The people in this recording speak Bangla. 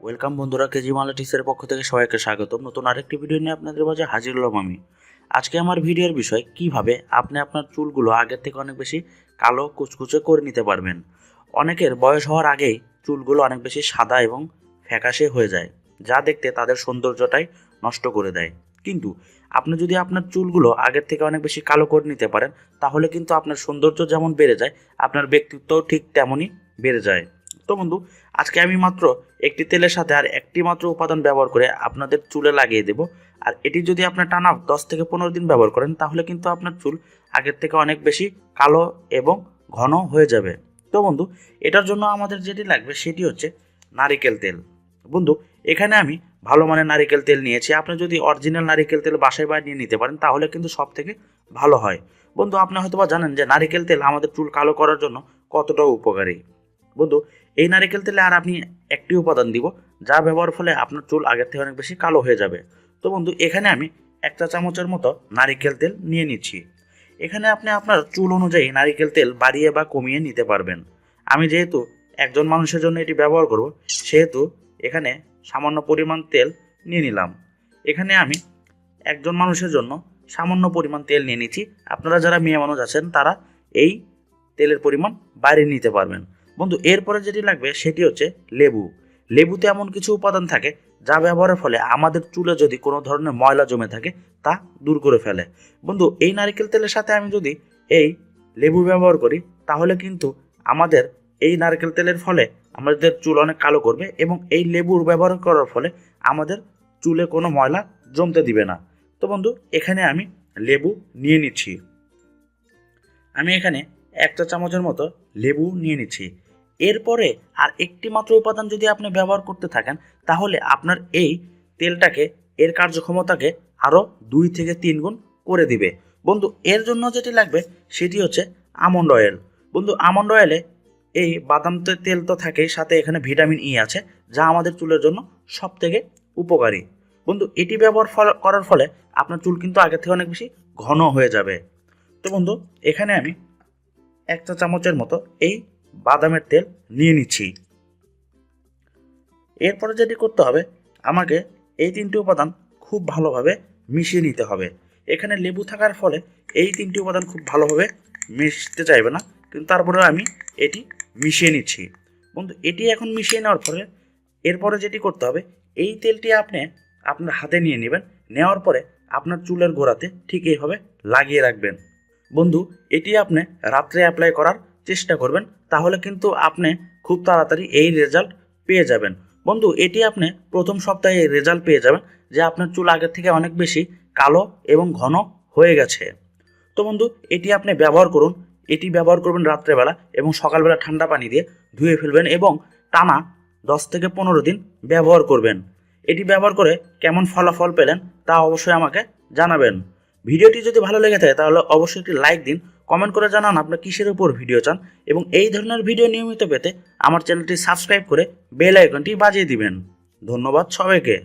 ওয়েলকাম বন্ধুরা কেজি মালাটিক্সের পক্ষ থেকে সবাইকে স্বাগত নতুন আরেকটি ভিডিও নিয়ে আপনাদের মাঝে হাজির হলাম আমি। আজকে আমার ভিডিওর বিষয়, কীভাবে আপনি আপনার চুলগুলো আগের থেকে অনেক বেশি কালো কুচকুচে করে নিতে পারবেন। অনেকের বয়স হওয়ার আগেই চুলগুলো অনেক বেশি সাদা এবং ফ্যাকাশে হয়ে যায়, যা দেখতে তাদের সৌন্দর্যটাই নষ্ট করে দেয়। কিন্তু আপনি যদি আপনার চুলগুলো আগের থেকে অনেক বেশি কালো করে নিতে পারেন, তাহলে কিন্তু আপনার সৌন্দর্য যেমন বেড়ে যায়, আপনার ব্যক্তিত্বও ঠিক তেমনই বেড়ে যায়। তো বন্ধু, আজকে আমি মাত্র একটি তেলের সাথে আর একটি মাত্র উপাদান ব্যবহার করে আপনাদের চুলে লাগিয়ে দেব। আর এটি যদি আপনার টানা দশ থেকে পনেরো দিন ব্যবহার করেন, তাহলে কিন্তু আপনার চুল আগের থেকে অনেক বেশি কালো এবং ঘন হয়ে যাবে। তো বন্ধু, এটার জন্য আমাদের যেটি লাগবে সেটি হচ্ছে নারিকেল তেল। বন্ধু, এখানে আমি ভালো মানের নারিকেল তেল নিয়েছি। আপনি যদি অরিজিনাল নারিকেল তেল বাসায় বানিয়ে নিতে পারেন, তাহলে কিন্তু সব থেকে ভালো হয়। বন্ধু, আপনি হয়তো জানেন যে নারিকেল তেল আমাদের চুল কালো করার জন্য কতটা উপকারী। বন্ধু, এই নারিকেল তেলে আর আপনি একটি উপাদান দিব, যা ব্যবহার ফলে আপনার চুল আগের থেকে অনেক বেশি কালো হয়ে যাবে। তো বন্ধু, এখানে আমি একটা চামচের মতো নারিকেল তেল নিয়ে নিচ্ছি। এখানে আপনি আপনার চুল অনুযায়ী নারিকেল তেল বাড়িয়ে বা কমিয়ে নিতে পারবেন। আমি যেহেতু একজন মানুষের জন্য এটি ব্যবহার করব, সেহেতু এখানে সামান্য পরিমাণ তেল নিয়ে নিলাম। এখানে আমি একজন মানুষের জন্য সামান্য পরিমাণ তেল নিয়ে নিচ্ছি। আপনারা যারা মেয়ে মানুষ আছেন, তারা এই তেলের পরিমাণ বাইরে নিতে পারবেন। বন্ধু, এরপরে যেটি লাগবে সেটি হচ্ছে লেবু। লেবুতে এমন কিছু উপাদান থাকে যা ব্যবহারের ফলে আমাদের চুলে যদি কোনো ধরনের ময়লা জমে থাকে, তা দূর করে ফেলে। বন্ধু, এই নারকেল তেলের সাথে আমি যদি এই লেবু ব্যবহার করি, তাহলে কিন্তু আমাদের এই নারকেল তেলের ফলে আমাদের চুল অনেক কালো করবে এবং এই লেবুর ব্যবহার করার ফলে আমাদের চুলে কোনো ময়লা জমতে দিবে না। তো বন্ধু, এখানে আমি লেবু নিয়ে নিচ্ছি। আমি এখানে একটা চামচের মতো লেবু নিয়ে নিচ্ছি। এরপরে আর একটি মাত্র উপাদান যদি আপনি ব্যবহার করতে থাকেন, তাহলে আপনার এই তেলটাকে, এর কার্যক্ষমতাকে আরও দুই থেকে তিন গুণ করে দিবে। বন্ধু, এর জন্য যেটি লাগবে সেটি হচ্ছে আমন্ড অয়েল। বন্ধু, আমন্ড অয়েলে এই বাদাম তেল তো থাকেই, সাথে এখানে ভিটামিন ই আছে, যা আমাদের চুলের জন্য সব থেকে উপকারী। বন্ধু, এটি ব্যবহার করার ফলে আপনার চুল কিন্তু আগের থেকে অনেক বেশি ঘন হয়ে যাবে। তো বন্ধু, এখানে আমি একটা চামচের মতো এই বাদামের তেল নিয়ে নিচ্ছি। এরপরে যেটি করতে হবে, আমাকে এই তিনটি উপাদান খুব ভালোভাবে মিশিয়ে নিতে হবে। এখানে লেবু থাকার ফলে এই তিনটি উপাদান খুব ভালোভাবে মিশতে চাইবে না, কিন্তু তারপরে আমি এটি মিশিয়ে নিচ্ছি। বন্ধু, এটি এখন মিশিয়ে নেওয়ার পরে এরপরে যেটি করতে হবে, এই তেলটি আপনি আপনার হাতে নিয়ে নেবেন, নেওয়ার পরে আপনার চুলের গোড়াতে ঠিক এইভাবে লাগিয়ে রাখবেন। বন্ধু, এটি আপনি রাত্রে অ্যাপ্লাই করার চেষ্টা করবেন, তাহলে কিন্তু আপনি খুব তাড়াতাড়ি এই রেজাল্ট পেয়ে যাবেন। বন্ধু, এটি আপনি প্রথম সপ্তাহে রেজাল্ট পেয়ে যাবেন, যে আপনার চুল আগের থেকে অনেক বেশি কালো এবং ঘন হয়ে গেছে। তো বন্ধু, এটি আপনি ব্যবহার করুন, এটি ব্যবহার করবেন রাত্রেবেলা এবং সকালবেলা ঠান্ডা পানি দিয়ে ধুয়ে ফেলবেন এবং টানা দশ থেকে পনেরো দিন ব্যবহার করবেন। এটি ব্যবহার করে কেমন ফলাফল পেলেন তা অবশ্যই আমাকে জানাবেন। ভিডিওটি যদি ভালো লেগে থাকে, তাহলে অবশ্যই একটি লাইক দিন কমেন্ট করে জানান আপনি কিসের উপর ভিডিও চান, এবং এই ধরনের ভিডিও নিয়মিত পেতে আমার চ্যানেলটি সাবস্ক্রাইব করে বেল আইকনটি বাজিয়ে দিবেন। ধন্যবাদ সবাইকে।